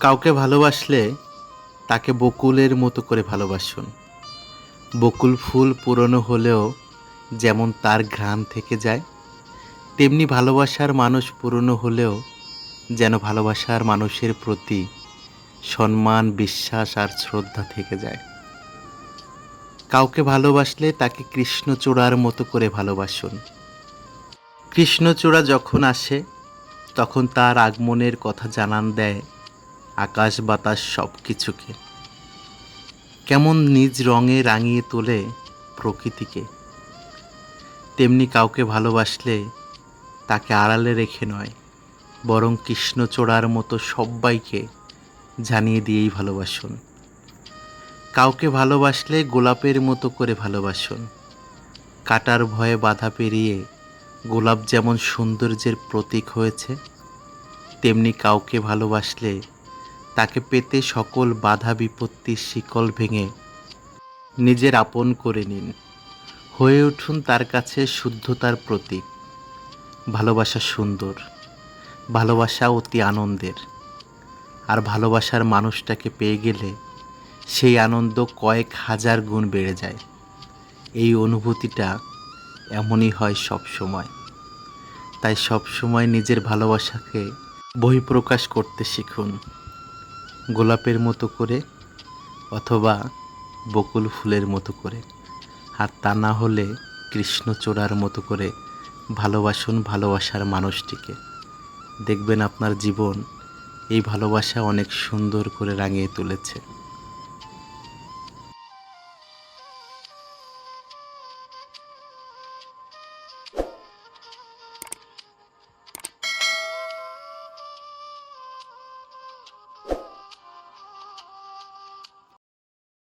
কাউকে ভালোবাসলে তাকে বকুলের মতো করে ভালোবাসুন। বকুল ফুল পুরনো হলেও যেমন তার ঘ্রাণ থেকে যায়, তেমনি ভালোবাসার মানুষ পুরনো হলেও যেন ভালোবাসার মানুষের প্রতি সম্মান, বিশ্বাস আর শ্রদ্ধা থেকে যায়। কাউকে ভালোবাসলে তাকে কৃষ্ণচূড়ার মতো করে ভালোবাসুন। কৃষ্ণচূড়া যখন আসে, তখন তার আগমনের কথা জানান দেয় আকাশ, বাতাস সব কিছুকে কেমন নিজ রঙে রাঙিয়ে তোলে প্রকৃতিকে। তেমনি কাউকে ভালোবাসলে তাকে আড়ালে রেখে নয়, বরং কৃষ্ণচূড়ার মতো সব্বাইকে জানিয়ে দিয়েই ভালোবাসুন। কাউকে ভালোবাসলে গোলাপের মতো করে ভালোবাসুন। কাটার ভয়ে বাধা পেরিয়ে গোলাপ যেমন সৌন্দর্যের প্রতীক হয়েছে, তেমনি কাউকে ভালোবাসলে তাকে পেতে সকল বাধা বিপত্তির শিকল ভেঙে নিজের আপন করে নিন। হয়ে উঠুন তার কাছে শুদ্ধতার প্রতীক। ভালোবাসা সুন্দর, ভালোবাসা অতি আনন্দের। আর ভালোবাসার মানুষটাকে পেয়ে গেলে সেই আনন্দ কয়েক হাজার গুণ বেড়ে যায়। এই অনুভূতিটা এমনই হয় সব সময়। তাই সব সময় নিজের ভালোবাসাকে বহিঃপ্রকাশ করতে শিখুন। গোলাপের মতো করে অথবা বকুল ফুলের মতো করে। আর তা না হলে কৃষ্ণচূড়ার মতো করে ভালোবাসুন ভালোবাসার মানুষটিকে। দেখবেন আপনার জীবন এই ভালোবাসা অনেক সুন্দর করে রাঙিয়ে তুলেছে।